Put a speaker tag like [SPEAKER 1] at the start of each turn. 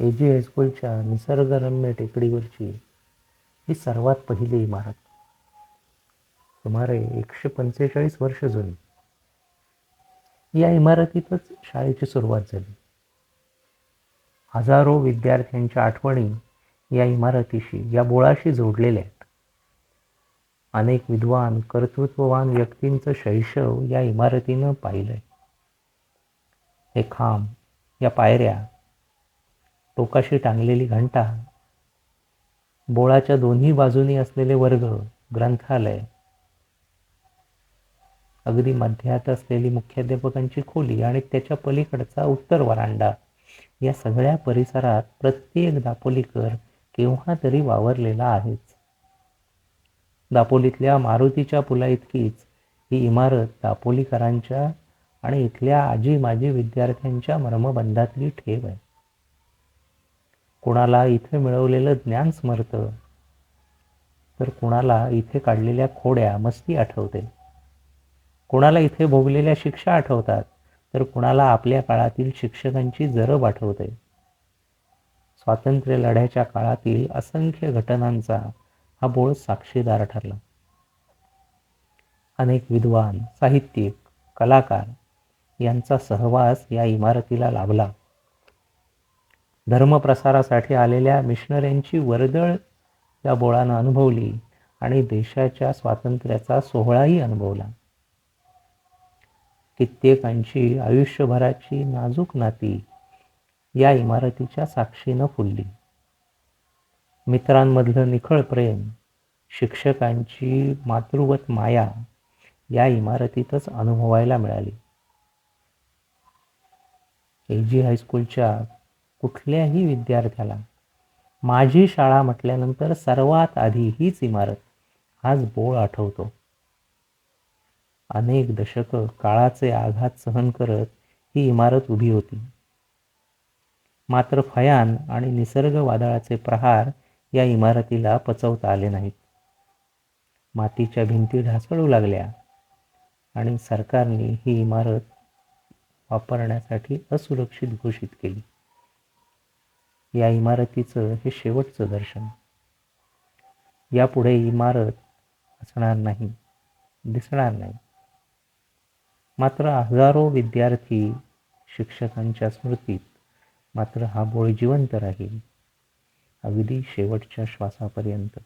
[SPEAKER 1] ए जी हायस्कूलच्या निसर्गरम्य टेकडीवरची ही सर्वात पहिली इमारत. सुमारे एकशे पंचेचाळीस वर्ष जुनी. या इमारतीतच शाळेची सुरुवात झाली. हजारो विद्यार्थ्यांच्या आठवणी या इमारतीशी या बोळाशी जोडलेल्या आहेत. अनेक विद्वान कर्तृत्ववान व्यक्तींचं शैशव या इमारतीनं पाहिलंय. हे खांब या पायऱ्या टोकाशी टांगलेली घंटा बोळाच्या दोन्ही बाजूनी असलेले वर्ग ग्रंथालय अगदी मध्यात असलेली मुख्याध्यापकांची खोली आणि त्याच्या पलीकडचा उत्तर वरांडा या सगळ्या परिसरात प्रत्येक दापोलीकर केव्हा तरी वावरलेला आहेच. दापोलीतल्या मारुतीच्या पुला इतकीच ही इमारत दापोलीकरांच्या आणि इथल्या आजी माजी विद्यार्थ्यांच्या मर्मबंधातली ठेव आहे. कुणाला इथे मिळवलेलं ज्ञान स्मरतं तर कुणाला इथे काढलेल्या खोड्या मस्ती आठवते. कुणाला इथे भोगलेल्या शिक्षा आठवतात तर कुणाला आपल्या काळातील शिक्षकांची जरब आठवते. स्वातंत्र्य लढ्याच्या काळातील असंख्य घटनांचा हा बोळ साक्षीदार ठरला. अनेक विद्वान साहित्यिक कलाकार यांचा सहवास या इमारतीला लाभला. धर्मप्रसारासाठी आलेल्या मिशनऱ्यांची वर्दळ या बोळानं अनुभवली आणि देशाच्या स्वातंत्र्याचा सोहळाही अनुभवला. कित्येकांची आयुष्यभराची नाजूक नाती या इमारतीच्या साक्षीनं फुलली. मित्रांमधलं निखळ प्रेम शिक्षकांची मातृवत माया या इमारतीतच अनुभवायला मिळाली. ए जी हायस्कूलच्या कुठल्याही विद्यार्थ्याला. माझी शाळा म्हटल्यानंतर सर्वात आधी हीच इमारत हाच बोळ आठवतो. अनेक दशकं काळाचे आघात सहन करत ही इमारत उभी होती. मात्र फयान आणि निसर्ग वादळाचे प्रहार या इमारतीला पचवता आले नाहीत. मातीच्या भिंती ढासळू लागल्या आणि सरकारने ही इमारत वापरण्यासाठी असुरक्षित घोषित केली. या इमारतीचं हे शेवटचं दर्शन. यापुढे इमारत असणार नाही दिसणार नाही. मात्र हजारो विद्यार्थी शिक्षकांच्या स्मृतीत मात्र हा बोळ जिवंत राहील अगदी शेवटच्या श्वासापर्यंत.